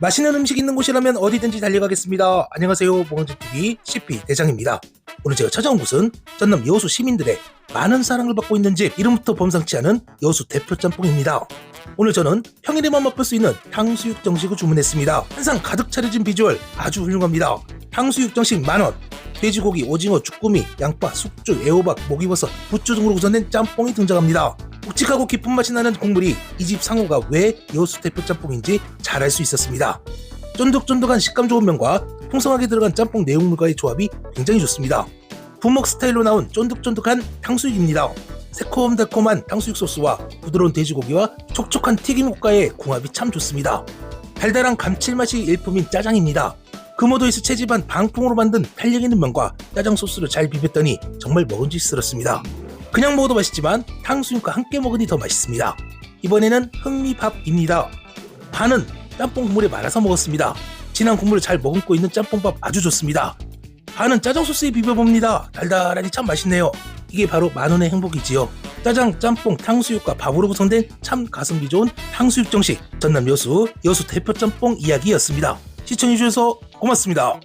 맛있는 음식 있는 곳이라면 어디든지 달려가겠습니다. 안녕하세요. 봉원주TV CP 대장입니다. 오늘 제가 찾아온 곳은 전남 여수 시민들의 많은 사랑을 받고 있는 집 이름부터 범상치 않은 여수 대표 짬뽕입니다. 오늘 저는 평일에만 맛볼 수 있는 탕수육 정식을 주문했습니다. 한상 가득 차려진 비주얼 아주 훌륭합니다. 탕수육 정식 만원, 돼지고기, 오징어, 주꾸미, 양파, 숙주, 애호박, 목이버섯, 부추 등으로 구성된 짬뽕이 등장합니다. 묵직하고 깊은 맛이 나는 국물이 이 집 상호가 왜 여수 대표 짬뽕인지 잘 알 수 있었습니다. 쫀득쫀득한 식감 좋은 면과 풍성하게 들어간 짬뽕 내용물과의 조합이 굉장히 좋습니다. 부먹 스타일로 나온 쫀득쫀득한 탕수육입니다. 새콤달콤한 탕수육 소스와 부드러운 돼지고기와 촉촉한 튀김옷과의 궁합이 참 좋습니다. 달달한 감칠맛이 일품인 짜장입니다. 금오도에서 채집한 방풍으로 만든 탄력 있는 면과 짜장 소스를 잘 비볐더니 정말 먹음직스럽습니다. 그냥 먹어도 맛있지만 탕수육과 함께 먹으니 더 맛있습니다. 이번에는 흑미밥입니다. 반은 짬뽕 국물에 말아서 먹었습니다. 진한 국물을 잘 머금고 있는 짬뽕밥 아주 좋습니다. 반은 짜장 소스에 비벼봅니다. 달달하니 참 맛있네요. 이게 바로 만원의 행복이지요. 짜장, 짬뽕, 탕수육과 밥으로 구성된 참 가성비 좋은 탕수육 정식 전남 여수 여수 대표 짬뽕 이야기였습니다. 시청해주셔서 고맙습니다.